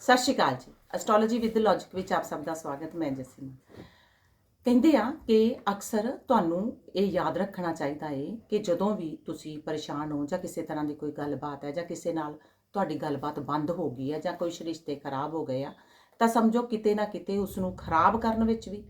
ਸਤਿ ਸ਼੍ਰੀ ਅਕਾਲ ਜੀ। Astrology with logic ਵਿੱਚ ਆਪ ਸਭ ਦਾ ਸਵਾਗਤ, ਮੈਂ ਜਸਮੀ ਕਹਿੰਦੇ ਆ ਕਿ ਅਕਸਰ ਤੁਹਾਨੂੰ ਇਹ ਯਾਦ ਰੱਖਣਾ ਚਾਹੀਦਾ ਏ ਕਿ ਜਦੋਂ ਵੀ ਤੁਸੀਂ ਪਰੇਸ਼ਾਨ ਹੋ ਜਾਂ ਕਿਸੇ ਤਰ੍ਹਾਂ ਦੀ ਕੋਈ ਗੱਲਬਾਤ ਹੈ ਜਾਂ ਕਿਸੇ ਨਾਲ ਤੁਹਾਡੀ ਗੱਲਬਾਤ ਬੰਦ ਹੋ ਗਈ ਹੈ ਜਾਂ ਕੋਈ ਰਿਸ਼ਤੇ ਖਰਾਬ ਹੋ ਗਏ ਆ, ਤਾਂ ਸਮਝੋ ਕਿਤੇ ਨਾ ਕਿਤੇ ਉਸ ਨੂੰ ਖਰਾਬ ਕਰਨ ਵਿੱਚ ਵੀ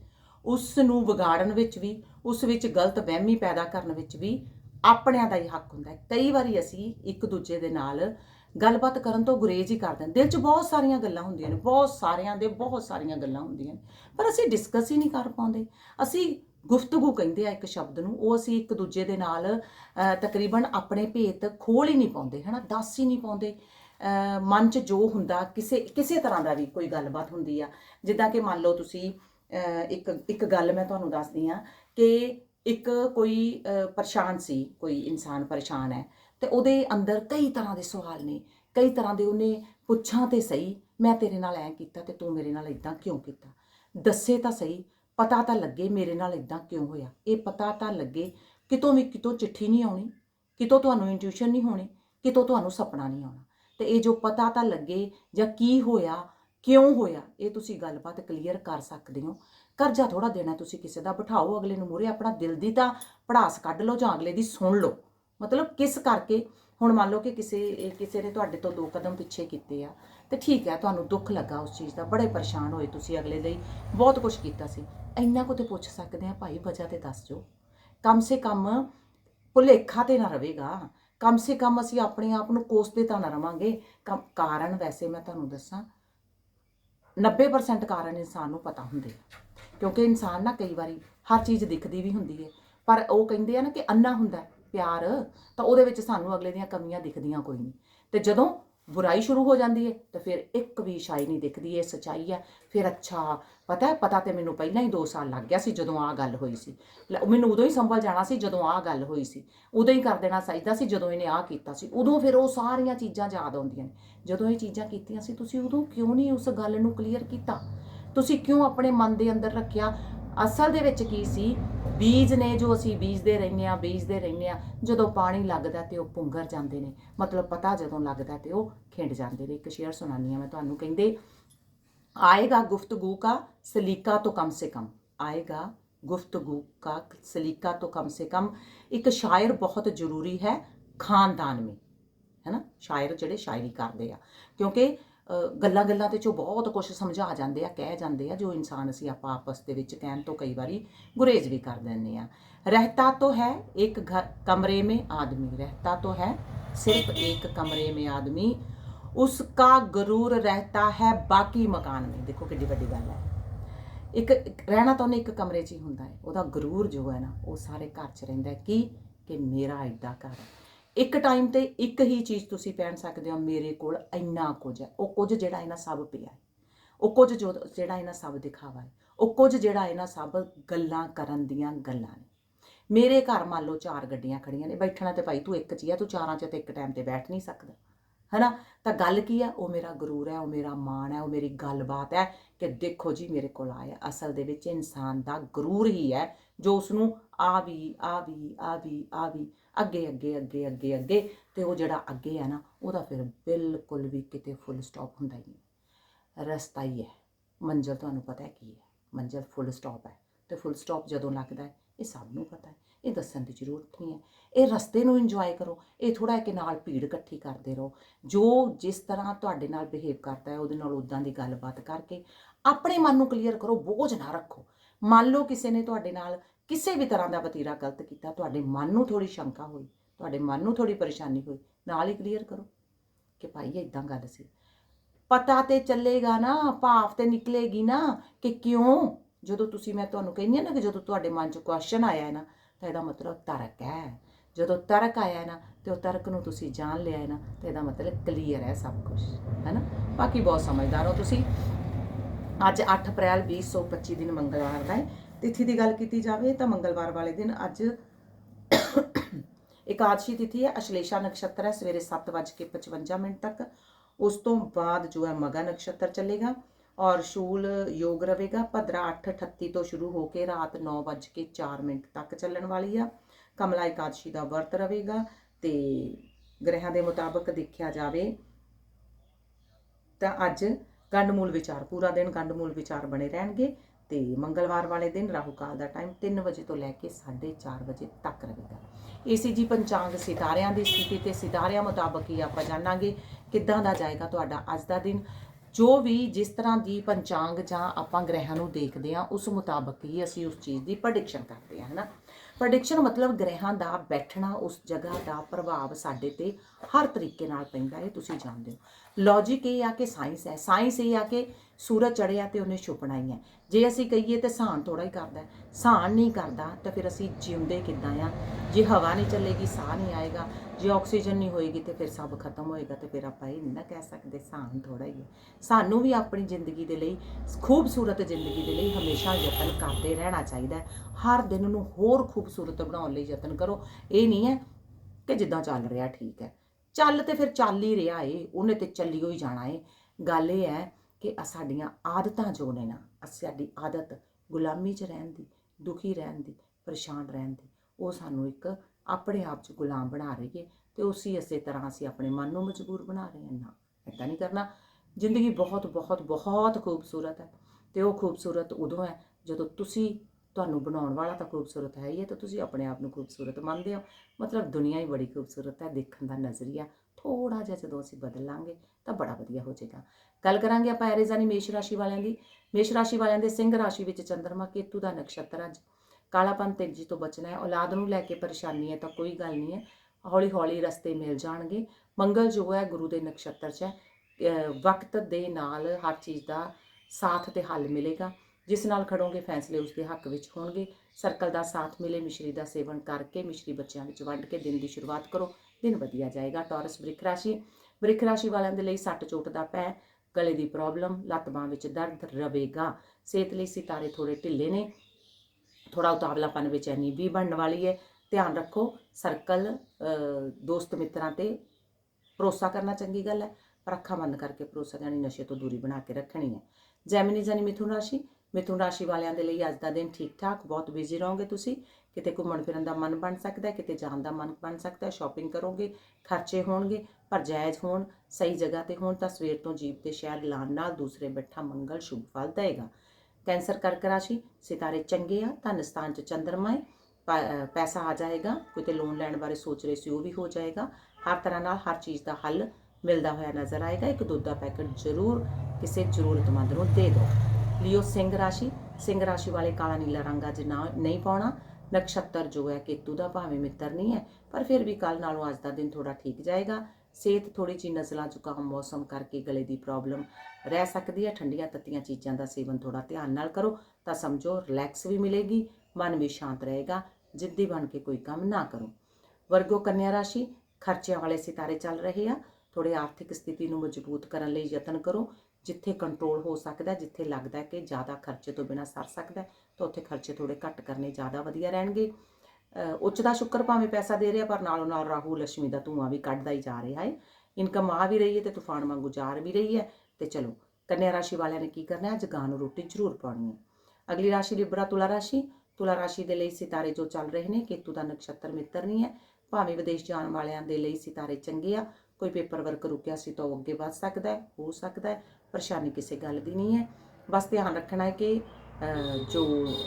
ਉਸ ਨੂੰ ਵਿਗਾੜਨ ਵਿੱਚ ਵੀ, ਉਸ ਵਿੱਚ ਗਲਤ ਵਹਿਮੀ ਪੈਦਾ ਕਰਨ ਵਿੱਚ ਵੀ ਆਪਣਿਆਂ ਦਾ ਹੀ ਹੱਕ ਹੁੰਦਾ ਹੈ। ਕਈ ਵਾਰੀ ਅਸੀਂ ਇੱਕ ਦੂਜੇ ਦੇ ਨਾਲ ਗੱਲਬਾਤ ਕਰਨ ਤੋਂ ਗੁਰੇਜ਼ ਹੀ ਕਰਦੇ ਹਾਂ ਦਿਲ 'ਚ ਬਹੁਤ ਸਾਰੀਆਂ ਗੱਲਾਂ ਹੁੰਦੀਆਂ ਨੇ, ਬਹੁਤ ਸਾਰਿਆਂ ਦੇ ਬਹੁਤ ਸਾਰੀਆਂ ਗੱਲਾਂ ਹੁੰਦੀਆਂ ਨੇ, ਪਰ ਅਸੀਂ ਡਿਸਕਸ ਹੀ ਨਹੀਂ ਕਰ ਪਾਉਂਦੇ। ਅਸੀਂ ਗੁਫ਼ਤਗੂ ਕਹਿੰਦੇ ਆ ਇੱਕ ਸ਼ਬਦ ਨੂੰ, ਉਹ ਅਸੀਂ ਇੱਕ ਦੂਜੇ ਦੇ ਨਾਲ ਤਕਰੀਬਨ ਆਪਣੇ ਭੇਤ ਖੋਲ ਹੀ ਨਹੀਂ ਪਾਉਂਦੇ, ਹਨਾ? ਦੱਸ ਹੀ ਨਹੀਂ ਪਾਉਂਦੇ। ਮਨ 'ਚ ਜੋ ਹੁੰਦਾ, ਕਿਸੇ ਕਿਸੇ ਤਰ੍ਹਾਂ ਦਾ ਵੀ ਕੋਈ ਗੱਲਬਾਤ ਹੁੰਦੀ ਆ। ਜਿੱਦਾਂ ਕਿ ਮੰਨ ਲਓ ਤੁਸੀਂ ਇੱਕ ਇੱਕ ਗੱਲ ਮੈਂ ਤੁਹਾਨੂੰ ਦੱਸਦੀ ਆ ਕਿ ਇੱਕ ਕੋਈ ਪਰੇਸ਼ਾਨ ਸੀ, ਕੋਈ ਇਨਸਾਨ ਪਰੇਸ਼ਾਨ ਹੈ ਤੇ ਉਹਦੇ ਅੰਦਰ ਕਈ ਤਰ੍ਹਾਂ ਦੇ ਸਵਾਲ ਨੇ। ਕਈ ਤਰ੍ਹਾਂ ਦੇ ਉਹਨੇ ਪੁੱਛਾਂ ਤੇ ਸਹੀ, ਮੈਂ ਤੇਰੇ ਨਾਲ ਐ ਕੀਤਾ ਤੇ ਤੂੰ ਮੇਰੇ ਨਾਲ ਇਦਾਂ ਕਿਉਂ ਕੀਤਾ? ਦੱਸੇ ਤਾਂ ਸਹੀ, ਪਤਾ ਤਾਂ ਲੱਗੇ ਮੇਰੇ ਨਾਲ ਇਦਾਂ ਕਿਉਂ ਹੋਇਆ। ਇਹ ਪਤਾ ਤਾਂ ਲੱਗੇ ਕਿਤੋਂ ਵੀ ਕਿਤੋਂ ਚਿੱਠੀ ਨਹੀਂ ਆਉਣੀ, ਕਿਤੋਂ ਤੁਹਾਨੂੰ ਇੰਟੂਇਸ਼ਨ ਨਹੀਂ ਹੋਣੀ, ਕਿਤੋਂ ਤੁਹਾਨੂੰ ਸੁਪਨਾ ਨਹੀਂ ਆਉਣਾ। ਤੇ ਇਹ ਜੋ ਪਤਾ ਤਾਂ ਲੱਗੇ ਜਾਂ ਕੀ ਹੋਇਆ, ਕਿਉਂ ਹੋਇਆ, ਇਹ ਤੁਸੀਂ ਗੱਲਬਾਤ ਕਲੀਅਰ ਕਰ ਸਕਦੇ ਹੋ। ਕਰਜ਼ਾ ਥੋੜਾ ਦੇਣਾ ਤੁਸੀਂ ਕਿਸੇ ਦਾ, ਬਿਠਾਓ ਅਗਲੇ ਨੂੰ ਮੂਹਰੇ, ਆਪਣਾ ਦਿਲ ਦੀ ਤਾਂ ਪੜਾਸ ਕੱਢ ਲਓ ਜਾਂ ਅਗਲੇ ਦੀ ਸੁਣ ਲਓ। ਮਤਲਬ ਕਿਸ ਕਰਕੇ? ਹੁਣ ਮੰਨ ਲਓ ਕਿ ਕਿਸੇ ਕਿਸੇ ਨੇ ਤੁਹਾਡੇ ਤੋਂ ਦੋ ਕਦਮ ਪਿੱਛੇ ਕੀਤੇ ਆ, ਤੇ ਠੀਕ ਹੈ, ਤੁਹਾਨੂੰ ਦੁੱਖ ਲੱਗਾ ਉਸ ਚੀਜ਼ ਦਾ, ਬੜੇ ਪਰੇਸ਼ਾਨ ਹੋਏ ਤੁਸੀਂ ਅਗਲੇ ਲਈ, ਬਹੁਤ ਕੁਝ ਕੀਤਾ ਸੀ। ਇੰਨਾ ਕੁ ਤੇ ਪੁੱਛ ਸਕਦੇ ਆ ਭਾਈ, ਵਜ੍ਹਾ ਤੇ ਦੱਸ ਜੋ ਕਮ ਸੇ ਕਮ ਭੁਲੇਖਾ ਤੇ ਨਾ ਰਹੇਗਾ। ਕਮ ਸੇ ਕਮ ਅਸੀਂ ਆਪਣੇ ਆਪ ਨੂੰ ਕੋਸਦੇ ਤਾਂ ਨਾ ਰਵਾਂਗੇ। ਕਮ- ਕਾਰਨ ਵੈਸੇ ਮੈਂ ਤੁਹਾਨੂੰ ਦੱਸਾਂ 90% ਕਾਰਨ ਇਨਸਾਨ ਨੂੰ ਪਤਾ ਹੁੰਦੇ ਆ। ਕਿਉਂਕਿ ਇਨਸਾਨ ਨਾ ਕਈ ਵਾਰੀ ਹਰ ਚੀਜ਼ ਦਿਖਦੀ ਵੀ ਹੁੰਦੀ ਹੈ। ਪਰ ਉਹ ਕਹਿੰਦੇ ਆ ਨਾ ਕਿ ਅੰਨਾ ਹੁੰਦਾ ਪਿਆਰ, ਤਾਂ ਉਹਦੇ ਵਿੱਚ ਸਾਨੂੰ ਅਗਲੇ ਦੀਆਂ ਕਮੀਆਂ ਦਿਖਦੀਆਂ ਕੋਈ ਨਹੀਂ। ਤੇ ਜਦੋਂ ਬੁਰਾਈ ਸ਼ੁਰੂ ਹੋ ਜਾਂਦੀ ਹੈ ਤਾਂ ਫਿਰ ਇੱਕ ਵੀ ਸ਼ਾਈ ਨਹੀਂ ਦਿਖਦੀ, ਇਹ ਸਚਾਈ ਹੈ ਫਿਰ ਅੱਛਾ, ਪਤਾ ਪਤਾ ਤੇ ਮੈਨੂੰ ਪਹਿਲਾਂ ਹੀ 2 ਸਾਲ ਲੱਗ ਗਿਆ ਸੀ ਜਦੋਂ ਆਹ ਗੱਲ ਹੋਈ ਸੀ। ਮੈਨੂੰ ਉਦੋਂ ਹੀ ਸੰਭਲ ਜਾਣਾ ਸੀ ਜਦੋਂ ਆਹ ਗੱਲ ਹੋਈ ਸੀ। ਉਦੋਂ ਹੀ ਕਰ ਦੇਣਾ ਚਾਹੀਦਾ ਸੀ ਜਦੋਂ ਇਹਨੇ ਆਹ ਕੀਤਾ ਸੀ। ਉਦੋਂ ਫਿਰ ਉਹ ਸਾਰੀਆਂ ਚੀਜ਼ਾਂ ਯਾਦ ਆਉਂਦੀਆਂ ਨੇ। ਜਦੋਂ ਇਹ ਚੀਜ਼ਾਂ ਕੀਤੀਆਂ ਸੀ, ਤੁਸੀਂ ਉਦੋਂ ਕਿਉਂ ਨਹੀਂ ਉਸ ਗੱਲ ਨੂੰ ਕਲੀਅਰ ਕੀਤਾ? ਤੁਸੀਂ ਕਿਉਂ ਆਪਣੇ ਮਨ ਦੇ ਅੰਦਰ ਰੱਖਿਆ? ਅਸਲ ਦੇ ਵਿੱਚ ਕੀ ਸੀ? ਬੀਜ ਨੇ ਜੋ ਅਸੀਂ ਬੀਜਦੇ ਰਹਿੰਦੇ ਆ ਬੀਜਦੇ ਰਹਿੰਦੇ ਆ ਜਦੋਂ ਪਾਣੀ ਲੱਗਦਾ ਤੇ ਉਹ ਪੁੰਗਰ ਜਾਂਦੇ ਨੇ। ਮਤਲਬ ਪਤਾ ਜਦੋਂ ਲੱਗਦਾ ਤੇ ਉਹ ਖਿੰਡ ਜਾਂਦੇ ਨੇ। ਇੱਕ ਸ਼ੇਅਰ ਸੁਣਾਨੀ ਆ ਮੈਂ ਤੁਹਾਨੂੰ ਕਹਿੰਦੇ, ਆਏਗਾ ਗੁਫ਼ਤਗੂ ਕਾ ਸਲੀਕਾ ਤੋਂ ਕਮ ਸੇ ਕਮ। ਆਏਗਾ ਗੁਫ਼ਤਗੂ ਕਾ ਸਲੀਕਾ ਤੋਂ ਕਮ ਸੇ ਕਮ। ਇੱਕ ਸ਼ਾਇਰ ਬਹੁਤ ਜ਼ਰੂਰੀ ਹੈ ਖਾਨਦਾਨ ਮੇ ਹੈਨਾ ਸ਼ਾਇਰ ਜਿਹੜੇ ਸ਼ਾਇਰੀ ਕਰਦੇ ਆ। ਕਿਉਂਕਿ ਗੱਲਾਂ ਗੱਲਾਂ ਤੇ ਚੋਂ ਬਹੁਤ ਕੁਝ ਸਮਝਾ ਜਾਂਦੇ ਆ ਕਹਿ ਜਾਂਦੇ ਆ ਜੋ ਇਨਸਾਨ ਅਸੀਂ ਆਪਾਂ ਆਪਸ ਦੇ ਵਿੱਚ ਕਹਿਣ ਤੋਂ ਕਈ ਵਾਰੀ ਗੁਰੇਜ਼ ਵੀ ਕਰ ਦਿੰਦੇ ਆ रहता तो है एक घर कमरे में आदमी रहता तो है सिर्फ एक कमरे में आदमी उसका गरूर रहता है बाकी मकान में देखो किड्डी ਵੱਡੀ ਗੱਲ ਹੈ ਇੱਕ ਇੱਕ- ਰਹਿਣਾ ਤਾਂ ਉਹਨੇ ਇੱਕ ਕਮਰੇ 'ਚ ਹੀ ਹੁੰਦਾ ਹੈ ਉਹਦਾ ਗਰੂਰ ਜੋ ਹੈ ਨਾ ਉਹ ਸਾਰੇ ਘਰ 'ਚ ਰਹਿੰਦਾ ਹੈ ਕੀ ਕਿ ਮੇਰਾ ਐਡਾ ਘਰ ਹੈ ਇੱਕ ਟਾਈਮ ਤੇ ਇੱਕ ਹੀ ਚੀਜ਼ ਤੁਸੀਂ ਪਹਿਨ ਸਕਦੇ ਹੋ ਮੇਰੇ ਕੋਲ, ਇੰਨਾ ਕੁਝ ਹੈ। ਉਹ ਕੁਝ ਜਿਹੜਾ ਇਹਨਾਂ ਸਭ ਪਿਆ ਹੈ। ਉਹ ਕੁਝ ਜੋ ਜਿਹੜਾ ਇਹਨਾਂ ਸਭ ਦਿਖਾਵਾ ਹੈ। ਉਹ ਕੁਝ ਜਿਹੜਾ ਇਹਨਾਂ ਸਭ ਗੱਲਾਂ ਕਰਨ ਦੀਆਂ ਗੱਲਾਂ ਨੇ। ਮੇਰੇ ਘਰ ਮੰਨ ਲਓ ਚਾਰ ਗੱਡੀਆਂ ਖੜੀਆਂ ਨੇ, ਬੈਠਣਾ ਤੇ ਭਾਈ ਤੂੰ ਇੱਕ 'ਚ ਹੀ ਆ, ਤੂੰ ਚਾਰਾਂ 'ਚ ਤੇ ਇੱਕ ਟਾਈਮ ਤੇ ਬੈਠ ਨਹੀਂ ਸਕਦਾ। ਹੈਨਾ? ਤਾਂ ਗੱਲ ਕੀ ਹੈ? ਉਹ ਮੇਰਾ ਗਰੂਰ ਹੈ, ਉਹ ਮੇਰਾ ਮਾਣ ਹੈ, ਉਹ ਮੇਰੀ ਗੱਲਬਾਤ ਹੈ ਕਿ ਦੇਖੋ ਜੀ ਮੇਰੇ ਕੋਲ ਆਇਆ। ਅਸਲ ਦੇ ਵਿੱਚ ਇਨਸਾਨ ਦਾ ਗਰੂਰ ਹੀ ਹੈ, ਜੋ ਉਸ ਨੂੰ ਆ ਵੀ ਆ ਵੀ ਆ ਵੀ ਆ ਵੀ ਅੱਗੇ ਅੱਗੇ ਅੱਗੇ ਅੱਗੇ ਅੱਗੇ ਤੇ ਉਹ ਜਿਹੜਾ ਅੱਗੇ ਹੈ ਨਾ, ਉਹਦਾ ਫਿਰ ਬਿਲਕੁਲ ਵੀ ਕਿਤੇ ਫੁੱਲ ਸਟਾਪ ਹੁੰਦਾ ਹੀ ਨਹੀਂ। ਰਸਤਾ ਹੀ ਹੈ। ਮੰਜ਼ਿਲ ਤੁਹਾਨੂੰ ਪਤਾ ਹੈ ਕੀ ਹੈ। ਮੰਜ਼ਿਲ ਫੁੱਲ ਸਟਾਪ ਹੈ। ਤੇ ਫੁੱਲ ਸਟਾਪ ਜਦੋਂ ਲੱਗਦਾ ਹੈ, ਇਹ ਸਭ ਨੂੰ ਪਤਾ ਹੈ। ਇਹ ਦੱਸਣ ਦੀ ਜ਼ਰੂਰਤ ਨਹੀਂ ਹੈ। ਇਹ ਰਸਤੇ ਨੂੰ ਇੰਜੋਏ ਕਰੋ। ਇਹ ਥੋੜਾ ਕਿ ਨਾਲ ਭੀੜ ਇਕੱਠੀ ਕਰਦੇ ਰਹੋ। ਜੋ ਜਿਸ ਤਰ੍ਹਾਂ ਤੁਹਾਡੇ ਨਾਲ ਬਿਹੇਵ ਕਰਦਾ ਹੈ, ਉਹਦੇ ਨਾਲ ਉਦਾਂ ਦੀ ਗੱਲਬਾਤ ਕਰਕੇ ਆਪਣੇ ਮਨ ਨੂੰ ਕਲੀਅਰ ਕਰੋ। ਬੋਝ ਨਾ ਰੱਖੋ। ਮੰਨ ਲਓ ਕਿਸੇ ਨੇ ਤੁਹਾਡੇ ਨਾਲ ਕਿਸੇ ਵੀ ਤਰ੍ਹਾਂ ਦਾ ਵਤੀਰਾ ਗਲਤ ਕੀਤਾ, ਤੁਹਾਡੇ ਮਨ ਨੂੰ ਥੋੜੀ ਸ਼ੰਕਾ ਹੋਈ, ਤੁਹਾਡੇ ਮਨ ਨੂੰ ਥੋੜੀ ਪਰੇਸ਼ਾਨੀ ਹੋਈ, ਨਾਲ ਹੀ ਕਲੀਅਰ ਕਰੋ ਕਿ ਭਾਈ ਇਹ ਇਦਾਂ ਗੱਲ ਸੀ। ਪਤਾ ਤੇ ਚੱਲੇਗਾ ਨਾ, ਭਾਵ ਤੇ ਨਿਕਲੇਗੀ ਨਾ ਕਿ ਕਿਉਂ ਜਦੋਂ ਤੁਸੀਂ, ਮੈਂ ਤੁਹਾਨੂੰ ਕਹਿੰਦੀ ਹਾਂ ਨਾ ਕਿ ਜਦੋਂ ਤੁਹਾਡੇ ਮਨ 'ਚ ਕੁਐਸਚਨ ਆਇਆ ਹੈ ਨਾ, ਤਾਂ ਇਹਦਾ ਮਤਲਬ ਤਰਕ ਹੈ। ਜਦੋਂ ਤਰਕ ਆਇਆ ਨਾ, ਤੇ ਉਹ ਤਰਕ ਨੂੰ ਤੁਸੀਂ ਜਾਣ ਲਿਆ ਨਾ, ਤੇ ਇਹਦਾ ਮਤਲਬ ਕਲੀਅਰ ਹੈ ਸਭ ਕੁਝ ਹੈ ਨਾ? ਬਾਕੀ ਬਹੁਤ ਸਮਝਦਾਰ ਹੋ ਤੁਸੀਂ। ਅੱਜ 8 ਅਪ੍ਰੈਲ 2025 ਦਿਨ ਮੰਗਲਵਾਰ ਦਾ ਹੈ। ਤਿਥੀ ਦੀ ਗੱਲ ਕੀਤੀ ਜਾਵੇ ਤਾਂ ਮੰਗਲਵਾਰ ਵਾਲੇ ਦਿਨ ਅੱਜ ਇਕਾਦਸ਼ੀ ਤਿਥੀ ਹੈ, ਅਸ਼ਲੇਸ਼ਾ ਨਕਸ਼ਤਰ ਹੈ, ਸਵੇਰੇ 7:55 ਮਿੰਟ ਤੱਕ। ਉਸ ਤੋਂ ਬਾਅਦ ਜੋ ਹੈ ਮਗਾ ਨਕਸ਼ਤਰ ਚੱਲੇਗਾ ਔਰ ਸ਼ੂਲ ਯੋਗ ਰਵੇਗਾ ਭਦਰਾ 8:38 ਤੋਂ ਸ਼ੁਰੂ ਹੋ ਕੇ ਰਾਤ 9:04 ਮਿੰਟ ਤੱਕ ਚੱਲਣ ਵਾਲੀ ਆ। ਕਮਲਾ ਇਕਾਦਸ਼ੀ ਦਾ ਵਰਤ ਰਹੇਗਾ ਤੇ ਗ੍ਰਹਿਾਂ ਦੇ ਮੁਤਾਬਕ ਦੇਖਿਆ ਜਾਵੇ ਤਾਂ ਅੱਜ ਗੰਡਮੂਲ ਵਿਚਾਰ, ਪੂਰਾ ਦਿਨ ਗੰਡਮੂਲ ਵਿਚਾਰ ਬਣੇ ਰਹਿਣਗੇ। ਤੇ ਮੰਗਲਵਾਰ ਵਾਲੇ ਦਿਨ ਰਾਹੂ ਕਾਲ ਦਾ ਟਾਈਮ 3 ਵਜੇ ਤੋਂ ਲੈ ਕੇ 4:30 ਵਜੇ ਤੱਕ ਰਹੇਗਾ। ਏਸੀ ਜੀ ਪੰਚਾਂਗ ਸਿਤਾਰਿਆਂ ਦੀ ਸਥਿਤੀ ਤੇ ਸਿਤਾਰਿਆਂ ਮੁਤਾਬਕ ਹੀ ਆਪਾਂ ਜਾਣਾਂਗੇ ਕਿੱਦਾਂ ਦਾ ਜਾਏਗਾ ਤੁਹਾਡਾ ਅੱਜ ਦਾ ਦਿਨ। ਜੋ ਵੀ ਜਿਸ ਤਰ੍ਹਾਂ ਦੀ ਪੰਚਾਂਗ ਜਾਂ ਆਪਾਂ ਗ੍ਰਹਿਾਂ ਨੂੰ ਦੇਖਦੇ ਹਾਂ, ਉਸ ਮੁਤਾਬਕ ਹੀ ਅਸੀਂ ਉਸ ਚੀਜ਼ ਦੀ ਪ੍ਰੈਡਿਕਸ਼ਨ ਕਰਦੇ ਹਾਂ, ਹਨਾ? ਪ੍ਰੈਡਿਕਸ਼ਨ ਮਤਲਬ ਗ੍ਰਹਿਾਂ ਦਾ ਬੈਠਣਾ, ਉਸ ਜਗ੍ਹਾ ਦਾ ਪ੍ਰਭਾਵ ਸਾਡੇ ਤੇ ਹਰ ਤਰੀਕੇ ਨਾਲ ਪੈਂਦਾ ਹੈ ਤੁਸੀਂ ਜਾਣਦੇ ਹੋ। ਲੌਜੀਕ ਇਹ ਆ ਕਿ ਸਾਇੰਸ ਹੈ। ਸਾਇੰਸ ਇਹ ਆ ਕਿ ਸੂਰਜ ਚੜਿਆ ਤੇ ਉਹਨੇ ਛੁਪਣਾ ਹੀ ਹੈ ਜੇ ਅਸੀਂ ਕਹੀਏ ਤੇ ਸਾਹਣ ਥੋੜਾ ਹੀ ਕਰਦਾ ਹੈ। ਸਾਹਣ ਨਹੀਂ ਕਰਦਾ, ਤਾਂ ਫਿਰ ਅਸੀਂ ਜਿਉਂਦੇ ਕਿੱਦਾਂ ਆ? ਜੇ ਹਵਾ ਨਹੀਂ ਚੱਲੇਗੀ, ਸਾਹ ਨਹੀਂ ਆਏਗਾ। ਜੇ ਆਕਸੀਜਨ ਨਹੀਂ ਹੋਏਗੀ, ਤੇ ਫਿਰ ਸਭ ਖਤਮ ਹੋਏਗਾ, ਤੇ ਫਿਰ ਆਪਾਂ ਇਹ ਨਹੀਂ ਨਾ ਕਹਿ ਸਕਦੇ ਸਾਹਣ ਥੋੜਾ ਹੀ ਹੈ। ਸਾਨੂੰ ਵੀ ਆਪਣੀ ਜ਼ਿੰਦਗੀ ਦੇ ਲਈ, ਖੂਬਸੂਰਤ ਜ਼ਿੰਦਗੀ ਦੇ ਲਈ ਹਮੇਸ਼ਾ ਯਤਨ ਕਰਦੇ ਰਹਿਣਾ ਚਾਹੀਦਾ ਹਰ ਦਿਨ ਨੂੰ ਹੋਰ ਖੂਬਸੂਰਤ ਬਣਾਉਣ ਲਈ ਯਤਨ ਕਰੋ। ਇਹ ਨਹੀਂ ਹੈ ਕਿ ਜਿੱਦਾਂ ਚੱਲ ਰਿਹਾ ਠੀਕ ਹੈ। ਚੱਲ ਤੇ ਫਿਰ ਚੱਲ ਹੀ ਰਿਹਾ ਏ, ਉਹਨੇ ਤੇ ਚੱਲਿਓ ਹੀ ਜਾਣਾ ਏ। ਗੱਲ ਇਹ ਹੈ ਕਿ ਸਾਡੀਆਂ ਆਦਤਾਂ ਜੋ ਨੇ ਨਾ, ਆਹ ਸਾਡੀ ਆਦਤ ਗੁਲਾਮੀ 'ਚ ਰਹਿਣ ਦੀ, ਦੁਖੀ ਰਹਿਣ ਦੀ, ਪਰੇਸ਼ਾਨ ਰਹਿਣ ਦੀ, ਉਹ ਸਾਨੂੰ ਇੱਕ ਆਪਣੇ ਆਪ 'ਚ ਗੁਲਾਮ ਬਣਾ ਰਹੀ ਹੈ ਤੇ ਉਸੇ ਇਸੇ ਤਰ੍ਹਾਂ ਅਸੀਂ ਆਪਣੇ ਮਨ ਨੂੰ ਮਜਬੂਰ ਬਣਾ ਰਹੇ ਹਾਂ। ਨਾ, ਏਦਾਂ ਨਹੀਂ ਕਰਨਾ। ਜ਼ਿੰਦਗੀ ਬਹੁਤ ਬਹੁਤ ਬਹੁਤ ਖੂਬਸੂਰਤ ਹੈ ਤੇ ਉਹ ਖੂਬਸੂਰਤ ਉਦੋਂ ਹੈ ਜਦੋਂ ਤੁਸੀਂ ਤੁਹਾਨੂੰ ਬਣਾਉਣ ਵਾਲਾ ਤਾਂ ਖੂਬਸੂਰਤ ਹੈ ਹੀ ਹੈ ਤਾਂ ਤੁਸੀਂ ਆਪਣੇ ਆਪ ਨੂੰ ਖੂਬਸੂਰਤ ਮੰਨਦੇ ਹੋ। ਮਤਲਬ ਦੁਨੀਆ ਹੀ ਬੜੀ ਖੂਬਸੂਰਤ ਹੈ, ਦੇਖਣ ਦਾ ਨਜ਼ਰੀਆ ਥੋੜਾ ਜਿਹਾ ਜਦੋਂ ਅਸੀਂ ਬਦਲ ਲਾਂਗੇ ਤਾਂ ਬੜਾ ਵਧੀਆ ਹੋ ਜਾਏਗਾ। ਗੱਲ ਕਰਾਂਗੇ ਆਪਾਂ ਐਰੀਜ਼ਾਨੀ ਮੇਸ਼ ਰਾਸ਼ੀ ਵਾਲਿਆਂ ਦੀ। ਮੇਸ਼ ਰਾਸ਼ੀ ਵਾਲਿਆਂ ਦੇ ਸਿੰਘ ਰਾਸ਼ੀ ਵਿੱਚ ਚੰਦਰਮਾ, ਕੇਤੂ ਦਾ ਨਕਸ਼ਤਰ ਅੱਜ। ਕਾਲਾਪਨ ਤੇਜ਼ੀ ਤੋਂ ਬਚਣਾ ਹੈ, ਔਲਾਦ ਨੂੰ ਲੈ ਕੇ ਪਰੇਸ਼ਾਨੀ ਹੈ ਤਾਂ ਕੋਈ ਗੱਲ ਨਹੀਂ ਹੈ। ਹੌਲੀ ਹੌਲੀ ਰਸਤੇ ਮਿਲ ਜਾਣਗੇ। ਮੰਗਲ ਜੋ ਹੈ ਗੁਰੂ ਦੇ ਨਕਸ਼ਤਰ 'ਚ ਹੈ। ਵਕਤ ਦੇ ਨਾਲ ਹਰ ਚੀਜ਼ ਦਾ ਸਾਥ ਤੇ ਹੱਲ ਮਿਲੇਗਾ। ਜਿਸ ਨਾਲ ਖੜੋਗੇ ਫੈਸਲੇ ਉਸ ਦੇ ਹੱਕ ਵਿੱਚ ਹੋਣਗੇ। ਸਰਕਲ ਦਾ ਸਾਥ ਮਿਲੇ, ਮਿਸ਼ਰੀ ਦਾ ਸੇਵਨ ਕਰਕੇ ਮਿਸ਼ਰੀ ਬੱਚਿਆਂ ਵਿੱਚ ਵੰਡ ਕੇ ਦਿਨ ਦੀ ਸ਼ੁਰੂਆਤ ਕਰੋ। ਦਿਨ ਵਧੀਆ ਜਾਏਗਾ। ਟੌਰਸ ਬ੍ਰਿਖ ਰਾਸ਼ੀ ਬ੍ਰਿਖ ਰਾਸ਼ੀ ਵਾਲਿਆਂ ਦੇ ਲਈ ਸੱਟ ਚੋਟ ਦਾ ਪੈ, ਗਲੇ ਦੀ ਪ੍ਰੋਬਲਮ ਲੱਤ ਬਾਂਹ ਵਿੱਚ ਦਰਦ ਰਵੇਗਾ। ਸਿਹਤ ਲਈ ਸਿਤਾਰੇ ਥੋੜੇ ਢਿੱਲੇ ਨੇ। ਥੋੜਾ ਉਤਾਵਲਾਪਨ ਵਿੱਚ ਐਨੀ ਵੀ ਬਣਨ ਵਾਲੀ ਹੈ। ਧਿਆਨ ਰੱਖੋ ਸਰਕਲ ਦੋਸਤ ਮਿੱਤਰਾਂ ਤੇ ਭਰੋਸਾ ਕਰਨਾ ਚੰਗੀ ਗੱਲ ਹੈ। ਪਰ ਅੱਖਾਂ ਬੰਦ ਕਰਕੇ ਭਰੋਸਾ ਜਾਨੀ ਨਸ਼ੇ ਤੋਂ ਦੂਰੀ ਬਣਾ ਕੇ ਰੱਖਣੀ ਹੈ। ਜੈਮਿਨੀ ਜਾਨੀ ਮਿਥੁਨ ਰਾਸ਼ੀ ਮਿਥੁਨ ਰਾਸ਼ੀ ਵਾਲਿਆਂ ਦੇ ਲਈ ਅੱਜ ਦਾ ਦਿਨ ਠੀਕ ਠਾਕ ਬਹੁਤ ਬਿਜ਼ੀ ਰਹੋਗੇ ਤੁਸੀਂ। ਕਿਤੇ ਘੁੰਮਣ ਫਿਰਨ ਦਾ ਮਨ ਬਣ ਸਕਦਾ ਹੈ ਕਿਤੇ ਜਾਣ ਦਾ ਮਨ ਬਣ ਸਕਦਾ ਹੈ ਸ਼ਾਪਿੰਗ ਕਰੋਗੇ, ਖਰਚੇ ਹੋਣਗੇ, ਪਰ ਜਾਇਜ਼ ਹੋਣ, ਸਹੀ ਜਗ੍ਹਾ ਤੇ ਹੋਣ ਤਾਂ ਸਵੇਰ ਤੋਂ ਜੀਵ ਤੇ ਸ਼ਹਿਦ ਲਾਣ ਨਾਲ ਦੂਸਰੇ ਬੈਠਾ ਮੰਗਲ ਸ਼ੁਭ ਫਲ ਦੇਗਾ। ਕੈਂਸਰ ਕਰਕ ਰਾਸ਼ੀ, ਸਿਤਾਰੇ ਚੰਗੇ ਆ, ਧਨ ਸਥਾਨ ਚ ਚੰਦਰਮਾ ਹੈ ਪੈਸਾ ਆ ਜਾਏਗਾ, ਕਿਤੇ ਲੋਨ ਲੈਣ ਬਾਰੇ ਸੋਚ ਰਹੇ ਸੀ ਉਹ ਵੀ ਹੋ ਜਾਏਗਾ। ਹਰ ਤਰ੍ਹਾਂ ਨਾਲ ਹਰ ਚੀਜ਼ ਦਾ ਹੱਲ ਮਿਲਦਾ ਹੋਇਆ ਨਜ਼ਰ ਆਏਗਾ, ਇੱਕ ਦੁੱਧ ਦਾ ਪੈਕਟ ਜ਼ਰੂਰ ਕਿਸੇ ਜ਼ਰੂਰਤਮੰਦ ਨੂੰ ਦੇ ਦਿਓ। ਲਿਓ ਸਿੰਘ ਰਾਸ਼ੀ। ਸਿੰਘ ਰਾਸ਼ੀ ਵਾਲੇ ਕਾਲਾ ਨੀਲਾ ਰੰਗ ਅੱਜ ਨਾ ਨਹੀਂ ਪਾਉਣਾ। ਨਕਸ਼ਤਰ ਜੋ ਹੈ ਕੇਤੂ ਦਾ ਭਾਵੇਂ ਮਿੱਤਰ ਨਹੀਂ ਹੈ, ਪਰ ਫਿਰ ਵੀ ਕੱਲ ਨਾਲੋਂ ਅੱਜ ਦਾ ਦਿਨ ਥੋੜਾ ਠੀਕ ਜਾਏਗਾ। ਸਿਹਤ ਥੋੜੀ ਜਿਹੀ ਨਜ਼ਲਾਂ ਜ਼ੁਕਾਮ ਮੌਸਮ ਕਰਕੇ ਗਲੇ ਦੀ ਪ੍ਰੋਬਲਮ ਰਹਿ ਸਕਦੀ ਹੈ। ਠੰਡੀਆਂ ਤੱਤੀਆਂ ਚੀਜ਼ਾਂ ਦਾ ਸੇਵਨ ਥੋੜਾ ਧਿਆਨ ਨਾਲ ਕਰੋ, ਤਾਂ ਸਮਝੋ ਰਿਲੈਕਸ ਵੀ ਮਿਲੇਗੀ, ਮਨ ਵੀ ਸ਼ਾਂਤ ਰਹੇਗਾ, ਜਿੱਦੀ ਬਣ ਕੇ ਕੋਈ ਕੰਮ ਨਾ ਕਰੋ। ਵਰਗੋ ਕੰਨਿਆ ਰਾਸ਼ੀ, ਖਰਚਿਆਂ ਵਾਲੇ ਸਿਤਾਰੇ ਚੱਲ ਰਹੇ ਆ। ਥੋੜੇ ਆਰਥਿਕ ਸਥਿਤੀ ਨੂੰ ਮਜ਼ਬੂਤ ਕਰਨ ਲਈ ਯਤਨ ਕਰੋ, ਜਿੱਥੇ ਕੰਟਰੋਲ ਹੋ ਸਕਦਾ ਜਿੱਥੇ ਲੱਗਦਾ ਕਿ ਜ਼ਿਆਦਾ ਖਰਚੇ ਤੋਂ ਬਿਨਾ ਸਰ ਸਕਦਾ ਤਾਂ ਉੱਥੇ ਖਰਚੇ ਥੋੜੇ ਘੱਟ ਕਰਨੇ ਜ਼ਿਆਦਾ ਵਧੀਆ ਰਹਿਣਗੇ। ਉੱਚ ਦਾ ਸ਼ੁਕਰ ਭਾਵੇਂ ਪੈਸਾ ਦੇ ਰਿਹਾ, ਪਰ ਨਾਲੋਂ ਨਾਲ ਰਾਹੂ ਲక్ష్ਮੀ ਦਾ ਧੂਆਂ ਵੀ ਕੱਢਦਾ ਹੀ ਜਾ ਰਿਹਾ ਹੈ। ਇਨਕਮ ਆ ਵੀ ਰਹੀ ਹੈ ਤੇ ਤੂਫਾਨ ਵਾਂਗੂ ਜਾਰ ਵੀ ਰਹੀ ਹੈ। ਤੇ ਚਲੋ, ਕੰਨਿਆ ਰਾਸ਼ੀ ਵਾਲਿਆਂ ਨੇ ਕੀ ਕਰਨਾ ਹੈ? ਅੱਜ ਗਾਂ ਨੂੰ ਰੋਟੀ ਜ਼ਰੂਰ ਪਾਉਣੀ ਹੈ। ਅਗਲੀ ਰਾਸ਼ੀ ਲਿਬਰਾ ਤੁਲਾ ਰਾਸ਼ੀ। ਤੁਲਾ ਰਾਸ਼ੀ ਦੇ ਲਈ ਸਿਤਾਰੇ ਜੋ ਚੱਲ ਰਹੇ ਨੇ, ਕੇਤੂ ਦਾ ਨਕਸ਼ਤਰ ਮਿੱਤਰ ਨਹੀਂ ਹੈ। ਭਾਵੇਂ ਵਿਦੇਸ਼ ਜਾਣ ਵਾਲਿਆਂ ਦੇ ਲਈ ਸਿਤਾਰੇ ਚੰਗੇ ਆ ਕੋਈ ਪੇਪਰ ਵਰਕ ਰੁਕਿਆ ਸੀ ਤਾਂ ਉਹ ਅੱਗੇ ਵਧ ਸਕਦਾ ਹੈ, ਹੋ ਸਕਦਾ ਹੈ, ਪਰੇਸ਼ਾਨੀ ਕਿਸੇ ਗੱਲ ਦੀ ਨਹੀਂ ਹੈ। ਬਸ ਧਿਆਨ ਰੱਖਣਾ ਹੈ ਕਿ ਜੋ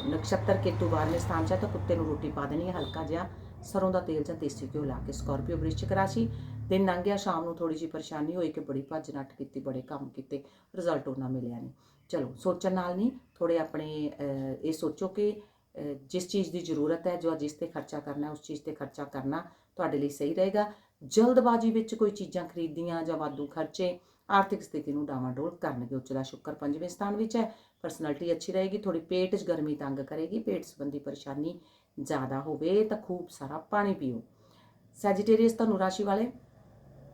ਨਕਸ਼ਤਰ ਕੇਤੂ ਬਾਰਵੇਂ ਸਥਾਨ 'ਚ ਹੈ ਤਾਂ ਕੁੱਤੇ ਨੂੰ ਰੋਟੀ ਪਾ ਦੇਣੀ ਹੈ, ਹਲਕਾ ਜਿਹਾ ਸਰੋਂ ਦਾ ਤੇਲ ਜਾਂ ਦੇਸੀ ਘਿਓ ਲਾ ਕੇ ਸਕਾਰਪੀਓ ਵ੍ਰਿਸ਼ਚਿਕ ਰਾਸ਼ੀ ਦਿਨ ਲੰਘ ਗਿਆ, ਸ਼ਾਮ ਨੂੰ ਥੋੜੀ ਜਿਹੀ ਪਰੇਸ਼ਾਨੀ ਹੋਈ ਕਿ ਬੜੀ ਭੱਜ ਨੱਠ ਕੀਤੀ, ਬੜੇ ਕੰਮ ਕੀਤੇ ਰਿਜ਼ਲਟ ਉਹਨਾਂ ਮਿਲਿਆ ਨਹੀਂ। ਚਲੋ, ਸੋਚਣ ਨਾਲ ਨਹੀਂ ਥੋੜੇ ਆਪਣੇ ਇਹ ਸੋਚੋ ਕਿ ਜਿਸ ਚੀਜ਼ ਦੀ ਜ਼ਰੂਰਤ ਹੈ, ਜੋ ਜਿਸ ਤੇ ਖਰਚਾ ਕਰਨਾ ਉਸ ਚੀਜ਼ ਤੇ ਖਰਚਾ ਕਰਨਾ ਤੁਹਾਡੇ ਲਈ ਸਹੀ ਰਹੇਗਾ। ਜਲਦਬਾਜ਼ੀ ਵਿੱਚ ਕੋਈ ਚੀਜ਼ਾਂ ਖਰੀਦੀਆਂ ਜਾਂ ਵਾਧੂ ਖਰਚੇ, ਆਰਥਿਕ ਸਥਿਤੀ ਨੂੰ ਡਾਵਾਂਡੋਲ ਕਰਨਗੇ, ਉੱਚ ਦਾ ਸ਼ੁੱਕਰ ਪੰਜਵੇਂ ਸਥਾਨ ਵਿੱਚ ਹੈ। ਪਰਸਨੈਲਿਟੀ ਅੱਛੀ ਰਹੇਗੀ ਥੋੜੀ ਪੇਟ 'ਚ ਗਰਮੀ ਤੰਗ ਕਰੇਗੀ, ਪੇਟ ਸੰਬੰਧੀ ਪਰੇਸ਼ਾਨੀ ਜ਼ਿਆਦਾ ਹੋਵੇ ਤਾਂ ਖੂਬ ਸਾਰਾ ਪਾਣੀ ਪੀਓ। ਸੈਜੀਟੇਰੀਅਸ ਤੁਹਾਨੂੰ ਰਾਸ਼ੀ ਵਾਲੇ,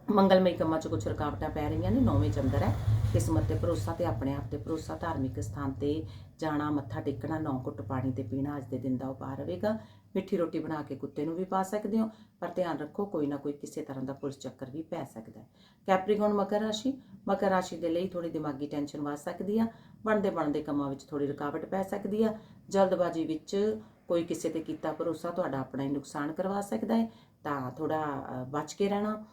ਮੰਗਲਮਈ ਕੰਮਾਂ 'ਚ ਕੁਝ ਰੁਕਾਵਟਾਂ ਪੈ ਰਹੀਆਂ ਨੇ, ਨੌਵੇਂ ਚੰਦਰ ਹੈ। ਕਿਸਮਤ ਤੇ ਭਰੋਸਾ ਤੇ ਆਪਣੇ ਆਪ ਤੇ ਭਰੋਸਾ, ਧਾਰਮਿਕ ਸਥਾਨ ਤੇ ਜਾਣਾ, ਮੱਥਾ ਟੇਕਣਾ, ਨੌ ਘੁੱਟ ਪਾਣੀ ਤੇ ਪੀਣਾ ਅੱਜ ਦੇ ਦਿਨ ਦਾ ਉਪਾਅ ਰਹੇਗਾ। ਮਿੱਠੀ ਰੋਟੀ ਬਣਾ ਕੇ ਕੁੱਤੇ ਨੂੰ ਵੀ ਪਾ ਸਕਦੇ ਹੋ, ਪਰ ਧਿਆਨ ਰੱਖੋ ਕੋਈ ਨਾ ਕੋਈ ਕਿਸੇ ਤਰ੍ਹਾਂ ਦਾ ਪੁਲਿਸ ਚੱਕਰ ਵੀ ਪੈ ਸਕਦਾ ਹੈ। ਕੈਪਰੀਕੌਨ ਮਕਰ ਰਾਸ਼ੀ ਮਕਰ ਰਾਸ਼ੀ ਦੇ ਲਈ ਥੋੜੀ ਦਿਮਾਗੀ ਟੈਨਸ਼ਨ ਵੱਧ ਸਕਦੀ ਆ, ਬਣਦੇ ਬਣਦੇ ਕੰਮਾਂ ਵਿੱਚ ਥੋੜੀ ਰੁਕਾਵਟ ਪੈ ਸਕਦੀ ਆ, ਜਲਦਬਾਜ਼ੀ ਵਿੱਚ ਕੋਈ ਕਿਸੇ ਤੇ ਕੀਤਾ ਭਰੋਸਾ ਤੁਹਾਡਾ ਆਪਣਾ ਹੀ ਨੁਕਸਾਨ ਕਰਵਾ ਸਕਦਾ ਹੈ, ਤਾਂ ਥੋੜਾ ਬਚ ਕੇ ਰਹਿਣਾ,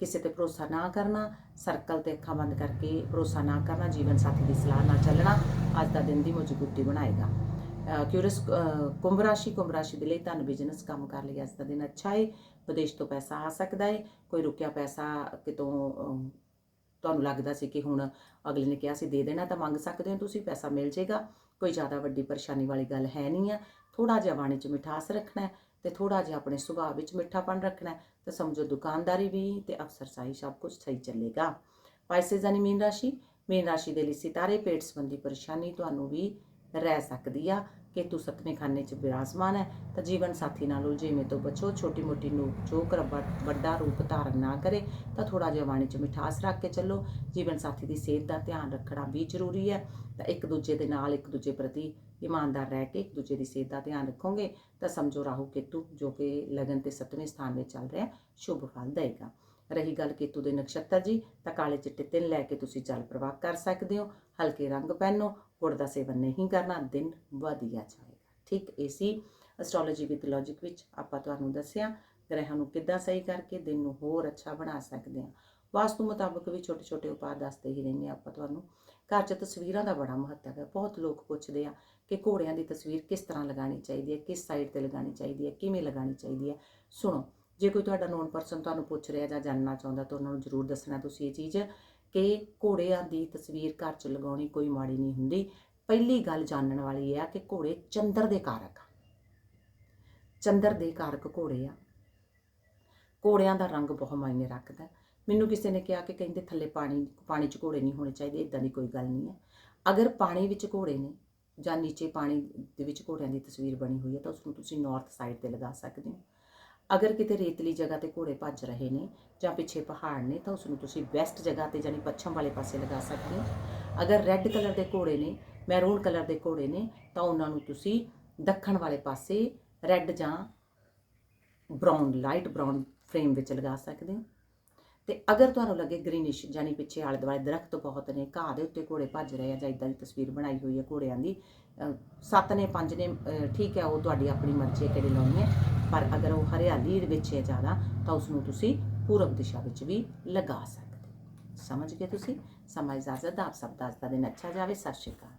ਕਿਸੇ ਤੇ ਭਰੋਸਾ ਨਾ ਕਰਨਾ, ਸਰਕਲ ਤੇ ਅੱਖਾਂ ਬੰਦ ਕਰਕੇ ਭਰੋਸਾ ਨਾ ਕਰਨਾ, ਜੀਵਨ ਸਾਥੀ ਦੀ ਸਲਾਹ ਨਾਲ ਚੱਲਣਾ, ਅੱਜ ਦਾ ਦਿਨ ਦੀ ਮਜ਼ਬੂਤੀ ਬਣਾਏਗਾ। ਕਿਉਰਸ ਕੁੰਭ ਰਾਸ਼ੀ ਕੁੰਭ ਰਾਸ਼ੀ ਦੇ ਲਈ ਤੁਹਾਨੂੰ ਬਿਜ਼ਨਸ ਕੰਮ ਕਰ ਲਈ ਅੱਜ ਦਾ ਦਿਨ ਅੱਛਾ ਹੈ ਵਿਦੇਸ਼ ਤੋਂ ਪੈਸਾ ਆ ਸਕਦਾ ਹੈ ਕੋਈ ਰੁਕਿਆ ਪੈਸਾ ਕਿਤੋਂ ਤੁਹਾਨੂੰ ਲੱਗਦਾ ਸੀ ਕਿ ਹੁਣ ਅਗਲੇ ਨੇ ਕਿਹਾ ਸੀ ਦੇ ਦੇਣਾ ਤਾਂ ਮੰਗ ਸਕਦੇ ਹੋ ਤੁਸੀਂ, ਪੈਸਾ ਮਿਲ ਜਾਏਗਾ, ਕੋਈ ਜ਼ਿਆਦਾ ਵੱਡੀ ਪਰੇਸ਼ਾਨੀ ਵਾਲੀ ਗੱਲ ਹੈ ਨਹੀਂ ਆ ਥੋੜਾ ਜਿਹਾ ਬਾਣੀ 'ਚ ਮਿਠਾਸ ਰੱਖਣਾ ਹੈ ਤੇ ਥੋੜਾ ਜਿਹਾ ਆਪਣੇ ਸੁਭਾਅ ਵਿੱਚ ਮਿੱਠਾਪਨ ਰੱਖਣਾ ਹੈ, ਤੇ ਸਮਝੋ ਦੁਕਾਨਦਾਰੀ ਵੀ ਤੇ ਅਫਸਰਸ਼ਾਹੀ ਸਭ ਕੁਝ ਸਹੀ ਚੱਲੇਗਾ। ਪਾਈਸੇਸ ਯਾਨੀ ਮੀਨ ਰਾਸ਼ੀ ਮੀਨ ਰਾਸ਼ੀ ਦੇ ਲਈ ਸਿਤਾਰੇ, ਪੇਟ ਸੰਬੰਧੀ ਪਰੇਸ਼ਾਨੀ ਤੁਹਾਨੂੰ ਵੀ ਰਹਿ ਸਕਦੀ ਆ ਕਿ ਤੂੰ ਸਤਵੇਂ ਖਾਨੇ 'ਚ ਬਿਰਾਜਮਾਨ ਹੈ ਤਾਂ ਜੀਵਨ ਸਾਥੀ ਨਾਲ ਉਲਝੇਵੇਂ ਤੋਂ ਬਚੋ। ਛੋਟੀ ਮੋਟੀ ਨੋਕ ਝੋਕ ਰੱਬਾ ਵੱਡਾ ਰੂਪ ਧਾਰਨ ਨਾ ਕਰੇ, ਤਾਂ ਥੋੜਾ ਜਿਹਾ ਵਾਣੀ 'ਚ ਮਿਠਾਸ ਰੱਖ ਕੇ ਚੱਲੋ। ਜੀਵਨ ਸਾਥੀ ਦੀ ਸਿਹਤ ਦਾ ਧਿਆਨ ਰੱਖਣਾ ਵੀ ਜ਼ਰੂਰੀ ਹੈ ਤਾਂ ਇੱਕ ਦੂਜੇ ਦੇ ਨਾਲ, ਇੱਕ ਦੂਜੇ ਪ੍ਰਤੀ ਇਮਾਨਦਾਰ ਰਹਿ ਕੇ ਇੱਕ ਦੂਜੇ ਦੀ ਸਿਹਤ ਦਾ ਧਿਆਨ ਰੱਖੋਗੇ, ਤਾਂ ਸਮਝੋ ਰਾਹੂ ਕੇਤੂ, ਜੋ ਕਿ ਲਗਨ ਤੇ ਸੱਤਵੇਂ ਸਥਾਨ ਵਿੱਚ ਚੱਲ ਰਿਹਾ। ਸ਼ੁਭ ਫਲ ਦੇਗਾ। ਰਹੀ ਗੱਲ ਕੇਤੂ ਦੇ ਨਕਸ਼ਤਰ ਜੀ, ਤਾਂ ਕਾਲੇ ਚਿੱਟੇ ਤਿੰਨ ਲੈ ਕੇ ਤੁਸੀਂ ਜਲ ਪ੍ਰਵਾਹ ਕਰ ਸਕਦੇ ਹੋ। ਹਲਕੇ ਰੰਗ ਪਹਿਨੋ, ਗੁੜ ਦਾ ਸੇਵਨ ਨਹੀਂ ਕਰਨਾ, ਦਿਨ ਵਧੀਆ ਜਾਏਗਾ। ਠੀਕ ਏਸੀ ਐਸਟ੍ਰੋਲੋਜੀ ਵਿਦ ਲੌਜੀਕ ਵਿੱਚ ਆਪਾਂ ਤੁਹਾਨੂੰ ਦੱਸਿਆ, ਗ੍ਰਹਿਾਂ ਨੂੰ ਕਿੱਦਾਂ ਸਹੀ ਕਰਕੇ ਦਿਨ ਨੂੰ ਹੋਰ ਅੱਛਾ ਬਣਾ ਸਕਦੇ ਹਾਂ। ਵਾਸਤੂ ਮੁਤਾਬਕ ਵੀ ਛੋਟੇ ਛੋਟੇ ਉਪਾਅ ਦੱਸਦੇ ਹੀ ਰਹਿੰਦੇ ਹਾਂ ਆਪਾਂ ਤੁਹਾਨੂੰ। ਘਰ 'ਚ ਤਸਵੀਰਾਂ ਦਾ ਬੜਾ ਮਹੱਤਵ ਹੈ, ਬਹੁਤ ਲੋਕ ਪੁੱਛਦੇ ਆ ਕਿ ਘੋੜਿਆਂ ਦੀ ਤਸਵੀਰ ਕਿਸ ਤਰ੍ਹਾਂ ਲਗਾਉਣੀ ਚਾਹੀਦੀ ਹੈ, ਕਿਸ ਸਾਈਡ ਤੇ ਲਗਾਉਣੀ ਚਾਹੀਦੀ ਹੈ, ਕਿਵੇਂ ਲਗਾਉਣੀ ਚਾਹੀਦੀ ਹੈ। ਸੁਣੋ ਜੇ ਕੋਈ ਤੁਹਾਡਾ ਨੋਨ ਪਰਸਨ ਤੁਹਾਨੂੰ ਪੁੱਛ ਰਿਹਾ ਜਾਂ ਜਾਣਨਾ ਚਾਹੁੰਦਾ ਤਾਂ ਉਹਨਾਂ ਨੂੰ ਜ਼ਰੂਰ ਦੱਸਣਾ ਤੁਸੀਂ ਇਹ ਚੀਜ਼ ਕਿ ਘੋੜਿਆਂ ਦੀ ਤਸਵੀਰ ਘਰ 'ਚ ਲਗਾਉਣੀ ਕੋਈ ਮਾੜੀ ਨਹੀਂ ਹੁੰਦੀ। ਪਹਿਲੀ ਗੱਲ ਜਾਣਨ ਵਾਲੀ ਇਹ ਆ ਕਿ ਘੋੜੇ ਚੰਦਰ ਦੇ ਕਾਰਕ ਆ। ਚੰਦਰ ਦੇ ਕਾਰਕ ਘੋੜੇ ਆ। ਘੋੜਿਆਂ ਦਾ ਰੰਗ ਬਹੁਤ ਮਾਇਨੇ ਰੱਖਦਾ। ਮੈਨੂੰ ਕਿਸੇ ਨੇ ਕਿਹਾ ਕਿ ਕਹਿੰਦੇ ਥੱਲੇ ਪਾਣੀ ਪਾਣੀ 'ਚ ਘੋੜੇ ਨਹੀਂ ਹੋਣੇ ਚਾਹੀਦੇ ਇਦਾਂ ਦੀ ਕੋਈ ਗੱਲ ਨਹੀਂ ਹੈ। ਅਗਰ ਪਾਣੀ ਵਿੱਚ ਘੋੜੇ ਨੇ ਜਾਂ ਨੀਚੇ ਪਾਣੀ ਦੇ ਵਿੱਚ ਘੋੜਿਆਂ ਦੀ ਤਸਵੀਰ ਬਣੀ ਹੋਈ ਹੈ ਤਾਂ ਉਸ ਨੂੰ ਤੁਸੀਂ ਨਾਰਥ ਸਾਈਡ ਤੇ ਲਗਾ ਸਕਦੇ ਹੋ। ਅਗਰ ਕਿਤੇ ਰੇਤਲੀ ਜਗ੍ਹਾ ਤੇ ਘੋੜੇ ਭੱਜ ਰਹੇ ਨੇ ਜਾਂ ਪਿੱਛੇ ਪਹਾੜ ਨੇ, ਤਾਂ ਉਸ ਨੂੰ ਤੁਸੀਂ ਵੈਸਟ ਜਗ੍ਹਾ ਤੇ ਯਾਨੀ ਪੱਛਮ ਵਾਲੇ ਪਾਸੇ ਲਗਾ ਸਕਦੇ ਹੋ। ਅਗਰ ਰੈੱਡ ਕਲਰ ਦੇ ਘੋੜੇ ਨੇ ਮੈਰੂਨ ਕਲਰ ਦੇ ਘੋੜੇ ਨੇ, ਤਾਂ ਉਹਨਾਂ ਨੂੰ ਤੁਸੀਂ ਦੱਖਣ ਵਾਲੇ ਪਾਸੇ ਰੈੱਡ ਜਾਂ ਬ੍ਰਾਊਨ ਲਾਈਟ ਬ੍ਰਾਊਨ ਫਰੇਮ ਵਿੱਚ ਲਗਾ ਸਕਦੇ ਹੋ। ਤੇ ਅਗਰ ਤੁਹਾਨੂੰ ਲੱਗੇ ਗ੍ਰੀਨਿਸ਼ ਯਾਨੀ ਪਿੱਛੇ ਆਲੇ ਦੁਆਲੇ ਦਰਖਤ ਬਹੁਤ ਨੇ, ਘਾਹ ਦੇ ਉੱਤੇ ਘੋੜੇ ਭੱਜ ਰਹੇ ਆ ਜਾਂ ਇਦਾਂ ਦੀ ਤਸਵੀਰ ਬਣਾਈ ਹੋਈ ਹੈ ਘੋੜਿਆਂ ਦੀ ਸੱਤ ਨੇ, ਪੰਜ ਨੇ ਠੀਕ ਹੈ, ਉਹ ਤੁਹਾਡੀ ਆਪਣੀ ਮਰਜ਼ੀ ਹੈ ਕਿਹੜੇ ਲਾਉਣੀ ਹੈ, ਪਰ ਅਗਰ ਉਹ ਹਰਿਆਲੀ ਵਿੱਚ ਹੈ ਜ਼ਿਆਦਾ, ਤਾਂ ਉਸ ਨੂੰ ਤੁਸੀਂ ਪੂਰਬ ਦਿਸ਼ਾ ਵਿੱਚ ਵੀ ਲਗਾ ਸਕਦੇ ਸਮਝ ਗਏ ਤੁਸੀਂ? ਸਮਾਂ ਇਜਾਜ਼ਤ ਦਾ ਆਪ ਸਭ ਦਾ ਅੱਜ ਦਾ ਦਿਨ ਅੱਛਾ ਜਾਵੇ, ਸਤਿ ਸ਼੍ਰੀ ਅਕਾਲ।